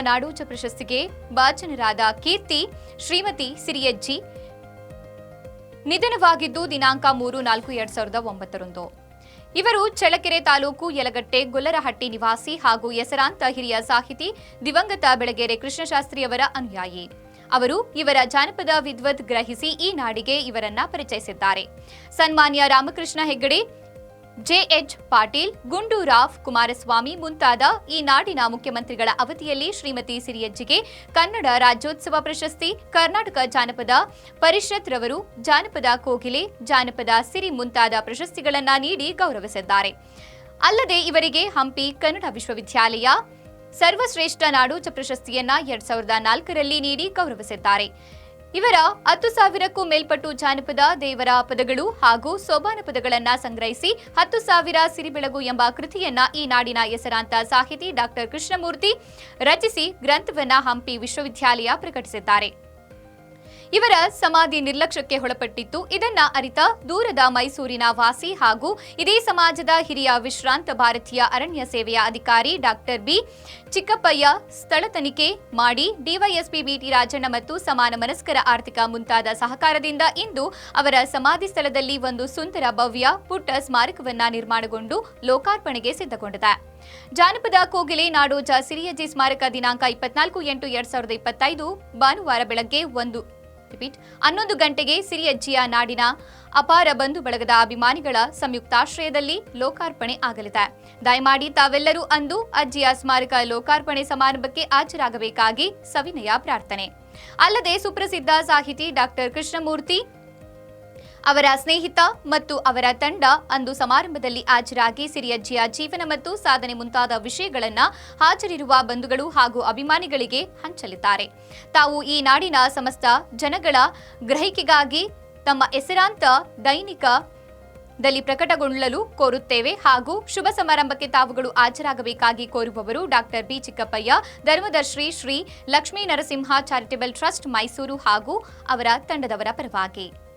ನಾಡೋಜ ಪ್ರಶಸ್ತಿಗೆ ಭಾಜನರಾದ ಕೀರ್ತಿ, ಶ್ರೀಮತಿ ಸಿರಿಯಜ್ಜಿ. ನಿಧನವಾಗಿದ್ದು ದಿನಾಂಕ ಮೂರು ನಾಲ್ಕು ಎರಡ್ ಸಾವಿರದ ಒಂಬತ್ತರಂದು. ಇವರು ಚಳ್ಳಕೆರೆ ತಾಲೂಕು ಯಲಗಟ್ಟೆ ಗೊಲ್ಲರಹಟ್ಟಿ ನಿವಾಸಿ ಹಾಗೂ ಹೆಸರಾಂತ ಹಿರಿಯ ಸಾಹಿತಿ ದಿವಂಗತ ಬೆಳಗೆರೆ ಕೃಷ್ಣಶಾಸ್ತ್ರಿಯವರ ಅನುಯಾಯಿ. ಅವರು ಇವರ ಜಾನಪದ ವಿದ್ವತ್ ಗ್ರಹಿಸಿ ಈ ನಾಡಿಗೆ ಇವರನ್ನ ಪರಿಚಯಿಸಿದ್ದಾರೆ. ಸನ್ಮಾನ್ಯ ರಾಮಕೃಷ್ಣ ಹೆಗ್ಗಡೆ ಜೆಎಚ್ ಪಾಟೀಲ್, ಗುಂಡೂರಾವ್ ಕುಮಾರಸ್ವಾಮಿ ಮುಂತಾದ ಈ ನಾಡಿನ ಮುಖ್ಯಮಂತ್ರಿಗಳ ಅವಧಿಯಲ್ಲಿ ಶ್ರೀಮತಿ ಸಿರಿಯಜ್ಜಿಗೆ ಕನ್ನಡ ರಾಜ್ಯೋತ್ಸವ ಪ್ರಶಸ್ತಿ, ಕರ್ನಾಟಕ ಜಾನಪದ ಪರಿಷತ್ ರವರು, ಜಾನಪದ ಕೋಗಿಲೆ, ಜಾನಪದ ಸಿರಿ ಮುಂತಾದ ಪ್ರಶಸ್ತಿಗಳನ್ನು ನೀಡಿ ಗೌರವಿಸಿದ್ದಾರೆ. ಅಲ್ಲದೆ ಇವರಿಗೆ ಹಂಪಿ ಕನ್ನಡ ವಿಶ್ವವಿದ್ಯಾಲಯ, ಸರ್ವಶ್ರೇಷ್ಠ ನಾಡೋಜ ಪ್ರಶಸ್ತಿಯನ್ನ ಎರಡ್ ಸಾವಿರದ ನಾಲ್ಕರಲ್ಲಿ ನೀಡಿ ಗೌರವಿಸಿದ್ದಾರೆ. ಇವರ ಹತ್ತು ಸಾವಿರಕ್ಕೂ ಮೇಲ್ಪಟ್ಟು ಜಾನಪದ, ದೇವರ ಪದಗಳು ಹಾಗೂ ಸೋಬಾನ ಪದಗಳನ್ನ ಸಂಗ್ರಹಿಸಿ ಹತ್ತು ಸಾವಿರ ಸಿರಿಬೆಳಗು ಎಂಬ ಕೃತಿಯನ್ನ ಈ ನಾಡಿನ ಹೆಸರಾಂತ ಸಾಹಿತಿ ಡಾಕ್ಟರ್ ಕೃಷ್ಣಮೂರ್ತಿ ರಚಿಸಿ ಗ್ರಂಥವನ್ನ ಹಂಪಿ ವಿಶ್ವವಿದ್ಯಾಲಯ ಪ್ರಕಟಿಸಿದ್ದಾರೆ. ಇವರ ಸಮಾಧಿ ನಿರ್ಲಕ್ಷ್ಯಕ್ಕೆ ಒಳಪಟ್ಟಿತ್ತು. ಇದನ್ನ ಅರಿತ ದೂರದ ಮೈಸೂರಿನ ವಾಸಿ ಹಾಗೂ ಇದೇ ಸಮಾಜದ ಹಿರಿಯ ವಿಶ್ರಾಂತ ಭಾರತೀಯ ಅರಣ್ಯ ಸೇವೆಯ ಅಧಿಕಾರಿ ಡಾಕ್ಟರ್ ಬಿ. ಚಿಕ್ಕಪ್ಪಯ್ಯ ಸ್ಥಳ ತನಿಖೆ ಮಾಡಿ ಡಿವೈಎಸ್ಪಿ ಬಿಟಿ ರಾಜಣ್ಣ ಮತ್ತು ಸಮಾನ ಮನಸ್ಕರ ಆರ್ಥಿಕ ಮುಂತಾದ ಸಹಕಾರದಿಂದ ಇಂದು ಅವರ ಸಮಾಧಿ ಸ್ಥಳದಲ್ಲಿ ಒಂದು ಸುಂದರ ಭವ್ಯ ಪುಟ್ಟ ಸ್ಮಾರಕವನ್ನ ನಿರ್ಮಾಣಗೊಂಡು ಲೋಕಾರ್ಪಣೆಗೆ ಸಿದ್ಧಗೊಂಡಿದೆ. ಜಾನಪದ ಕೋಗಿಲೆ ನಾಡೋಜ ಸಿರಿಯಜಿ ಸ್ಮಾರಕ ದಿನಾಂಕ ಇಪ್ಪತ್ನಾಲ್ಕು ಎಂಟು ಎರಡ್ ಸಾವಿರದ ಇಪ್ಪತ್ತೈದು ಭಾನುವಾರ ಬೆಳಗ್ಗೆ ಒಂದು ರಿಪೀಟ್ ಹನ್ನೊಂದು ಗಂಟೆಗೆ ಸಿರಿಯಜ್ಜಿಯ ನಾಡಿನ ಅಪಾರ ಬಂಧು ಬಳಗದ ಅಭಿಮಾನಿಗಳ ಸಂಯುಕ್ತಾಶ್ರಯದಲ್ಲಿ ಲೋಕಾರ್ಪಣೆ ಆಗಲಿದೆ. ದಯಮಾಡಿ ತಾವೆಲ್ಲರೂ ಅಂದು ಅಜ್ಜಿಯ ಸ್ಮಾರಕ ಲೋಕಾರ್ಪಣೆ ಸಮಾರಂಭಕ್ಕೆ ಹಾಜರಾಗಬೇಕಾಗಿ ಸವಿನಯ ಪ್ರಾರ್ಥನೆ. ಅಲ್ಲದೆ ಸುಪ್ರಸಿದ್ಧ ಸಾಹಿತಿ ಡಾಕ್ಟರ್ ಕೃಷ್ಣಮೂರ್ತಿ ಅವರ ಸ್ನೇಹಿತ ಮತ್ತು ಅವರ ತಂಡ ಅಂದು ಸಮಾರಂಭದಲ್ಲಿ ಹಾಜರಾಗಿ ಸಿರಿಯಜ್ಜಿಯ ಜೀವನ ಮತ್ತು ಸಾಧನೆ ಮುಂತಾದ ವಿಷಯಗಳನ್ನು ಹಾಜರಿರುವ ಬಂಧುಗಳು ಹಾಗೂ ಅಭಿಮಾನಿಗಳಿಗೆ ಹಂಚಲಿದ್ದಾರೆ. ತಾವು ಈ ನಾಡಿನ ಸಮಸ್ತ ಜನಗಳ ಗ್ರಹಿಕೆಗಾಗಿ ತಮ್ಮ ಹೆಸರಾಂತ ದೈನಿಕ ದಲ್ಲಿ ಪ್ರಕಟಗೊಳ್ಳಲು ಕೋರುತ್ತೇವೆ ಹಾಗೂ ಶುಭ ಸಮಾರಂಭಕ್ಕೆ ತಾವುಗಳು ಹಾಜರಾಗಬೇಕಾಗಿ ಕೋರುವವರು ಡಾಕ್ಟರ್ ಬಿ. ಚಿಕ್ಕಪ್ಪಯ್ಯ, ಧರ್ಮದರ್ಶಿ ಶ್ರೀ ಲಕ್ಷ್ಮೀ ನರಸಿಂಹ ಚಾರಿಟೇಬಲ್ ಟ್ರಸ್ಟ್ ಮೈಸೂರು ಹಾಗೂ ಅವರ ತಂಡದವರ ಪರವಾಗಿ.